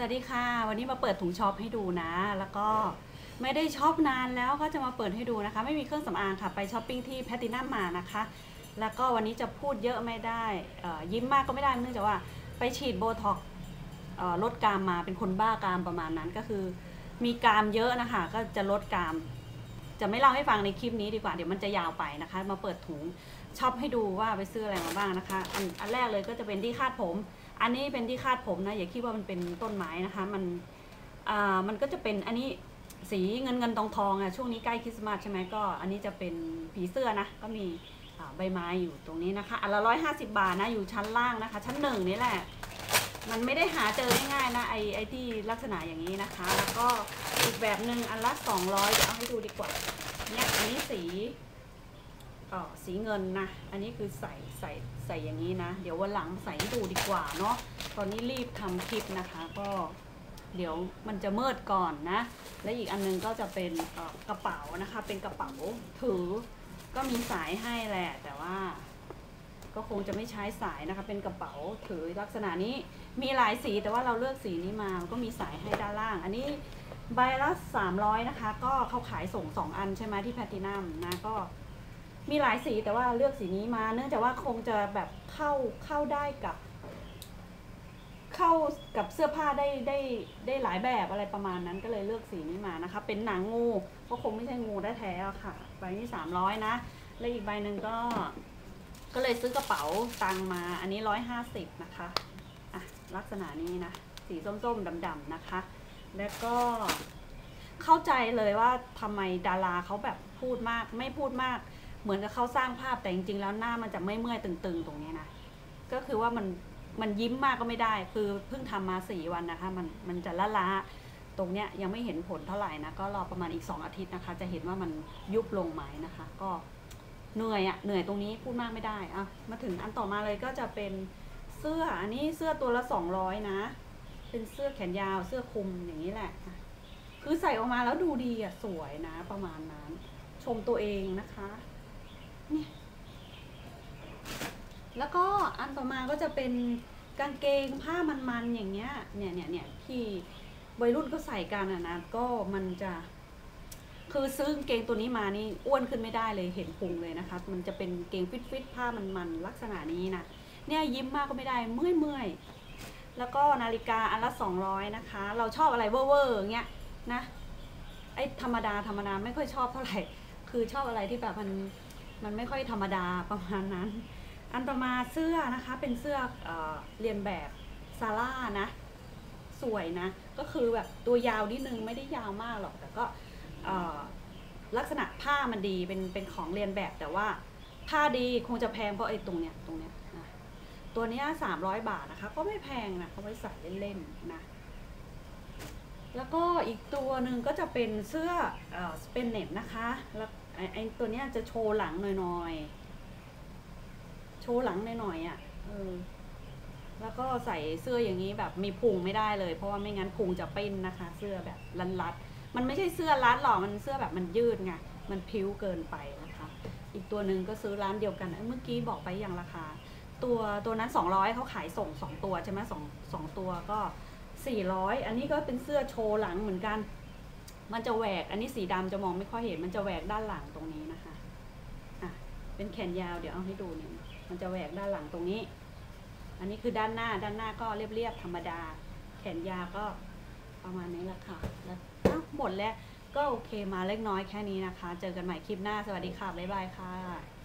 สวัสดีค่ะ วันนี้มาเปิดถุงช็อปให้ดูนะ แล้วก็ไม่ได้ช็อปนานแล้วก็จะมาเปิดให้ดูนะคะ ไม่มีเครื่องสำอางค่ะ ไปช้อปปิ้งที่แพตตินัมมานะคะ แล้วก็วันนี้จะพูดเยอะไม่ได้ยิ้มมากก็ไม่ได้เนื่องจากว่าไปฉีดโบท็อกลดกรามมาเป็นคนบ้ากรามประมาณนั้นก็คือ มีกรามเยอะนะคะ ก็จะลดกราม จะไม่เล่าให้ฟังในคลิปนี้ดีกว่าเดี๋ยวมันจะยาวไปนะคะ มาเปิดถุงช็อปให้ดูว่าไปซื้ออะไรมาบ้างนะคะ อันอันแรกเลยก็จะเป็นที่คาดผม อันนี้เป็นที่คาดผมนะอย่าคิดว่ามันเป็นต้นไม้นะคะมันอ่ามันก็จะเป็นอันนี้สีเงินเงินทองทองอะช่วงนี้ใกล้คริสต์มาสใช่ไหมก็ อันนี้จะเป็นผีเสื้อนะก็มีอ่าใบไม้อยู่ตรงนี้นะคะอันละร้อยห้าสิบาทนะอยู่ชั้นล่างนะคะ ชั้นหนึ่งนี่แหละ มันไม่ได้หาเจอง่ายๆนะไอไอที่ลักษณะอย่างนี้นะคะ แล้วก็อีกแบบหนึ่งอันละสองร้อยเดี๋ยวเอาให้ดูดีกว่าเนี่ยอันนี้สี สีเงินนะ อันนี้คือใส่ใส่ใส่อย่างนี้นะ เดี๋ยววันหลังใส่ดูดีกว่าเนาะ ตอนนี้รีบทำคลิปนะคะ ก็เดี๋ยวมันจะมืดก่อนนะ และอีกอันนึงก็จะเป็นกระเป๋านะคะ เป็นกระเป๋าถือ ก็มีสายให้แหละ แต่ว่า ก็คงจะไม่ใช้สายนะคะ เป็นกระเป๋าถือลักษณะนี้ มีหลายสีแต่ว่าเราเลือกสีนี้มา ก็มีสายให้ด้านล่าง อันนี้ใบละ300นะคะ ก็เขาขายส่ง 2 อันใช่ไหมที่แพลตินัมนะ ก็ มีหลายสีแต่ว่าเลือกสีนี้มา เนื่องจากว่าคงจะแบบเข้าเข้าได้กับ เข้ากับเสื้อผ้าได้ได้ได้หลายแบบอะไรประมาณนั้นก็เลยเลือกสีนี้มานะคะ เป็นหนังงูก็คงไม่ใช่งูได้แท้ๆค่ะ ใบนี้300นะ และอีกใบหนึ่งก็ ก็เลยซื้อกระเป๋าตังมา อันนี้ร้อยห้าสิบนะคะอะลักษณะนี้นะ สีส้มๆดำๆนะคะ แล้วก็เข้าใจเลยว่าทำไมดาราเขาแบบพูดมากไม่พูดมาก เหมือนกับเขาสร้างภาพแต่จริงๆแล้วหน้ามันจะไม่เมื่อยตึงๆ ตรงนี้นะก็คือว่ามันมันยิ้มมากก็ไม่ได้ คือเพิ่งทำมาสี่วันนะคะ มันมันจะละล้าตรงเนี้ยยังไม่เห็นผลเท่าไหร่นะก็รอประมาณอีกสองอาทิตย์นะคะ จะเห็นว่ามันยุบลงไหมนะคะ ก็เหนื่อยอะเหนื่อยตรงนี้พูดมากไม่ได้อะมาถึงอันต่อมาเลยก็จะเป็นเสื้ออันนี้เสื้อตัวละสองร้อยนะ เป็นเสื้อแขนยาวเสื้อคลุมอย่างนี้แหละอะคือใส่ออกมาแล้วดูดีอะสวยนะ ประมาณนั้น ชมตัวเองนะคะ เนี่ยแล้วก็อันต่อมาก็จะเป็นกางเกงผ้ามันๆอย่างเงี้ย เนี่ยเนี่ยเนี่ยที่วัยรุ่นก็ใส่กันอะนะก็มันจะ คือซื้อกางเกงตัวนี้มานี่อ้วนขึ้นไม่ได้เลยเห็นพุงเลยนะคะ มันจะเป็นเกงฟิตๆผ้ามันๆลักษณะนี้นะเนี่ยยิ้มมากก็ไม่ได้เมื่อยเมื่อยแล้วก็นาฬิกาอันละสองร้อยนะคะ เราชอบอะไรเว่อร์ๆอเงี้ยนะไอ้ธรรมดาธรรมดาไม่ค่อยชอบเท่าไหร่ คือชอบอะไรที่แบบมัน มันไม่ค่อยธรรมดาประมาณนั้น อันต่อมาเสื้อนะคะเป็นเสื้อเอเรียนแบบซาร่านะ สวยนะ ก็คือแบบตัวยาวนิดนึงไม่ได้ยาวมากหรอก แต่ก็ลักษณะผ้ามันดีเป็นเป็นของเรียนแบบแต่ว่าผ้าดีคงจะแพงเพราะไอ้ตรงเนี้ยตรงเนี้ยนะตัวเนี้ยสามร้อยบาทนะคะ ก็ไม่แพงนะเขาไว้ใส่เล่นๆนะแล้วก็อีกตัวหนึ่งก็จะเป็นเสื้อเอ่อสเปนเน็ตนะคะแล้ว ไอ้ไอตัวเนี้ยจะโชว์หลังหน่อยๆ โชว์หลังหน่อยๆอะ เออ แล้วก็ใส่เสื้ออย่างนี้แบบมีพุงไม่ได้เลย เพราะว่าไม่งั้นพุงจะปิ้นนะคะ เสื้อแบบรัดๆ มันไม่ใช่เสื้อรัดหรอก มันเสื้อแบบมันยืดไง มันพิ้วเกินไปนะคะ อีกตัวหนึ่งก็ซื้อร้านเดียวกันเอ้ยเมื่อกี้บอกไปอย่างราคา ตัวตัวนั้น 200เขาขายส่งสองตัวใช่ไหมสองสองตัวก็ 400 อันนี้ก็เป็นเสื้อโชว์หลังเหมือนกัน มันจะแหวก อันนี้สีดำจะมองไม่ค่อยเห็น มันจะแหวกด้านหลังตรงนี้นะคะอะเป็นแขนยาวเดี๋ยวเอาให้ดูเนี่ยมันจะแหวกด้านหลังตรงนี้ อันนี้คือด้านหน้า ด้านหน้าก็เรียบๆธรรมดา แขนยาวก็ประมาณนี้แหละค่ะ แล้วหมดแล้วก็โอเคมาเล็กน้อยแค่นี้นะคะ เจอกันใหม่คลิปหน้า สวัสดีค่ะ บ๊ายบายค่ะ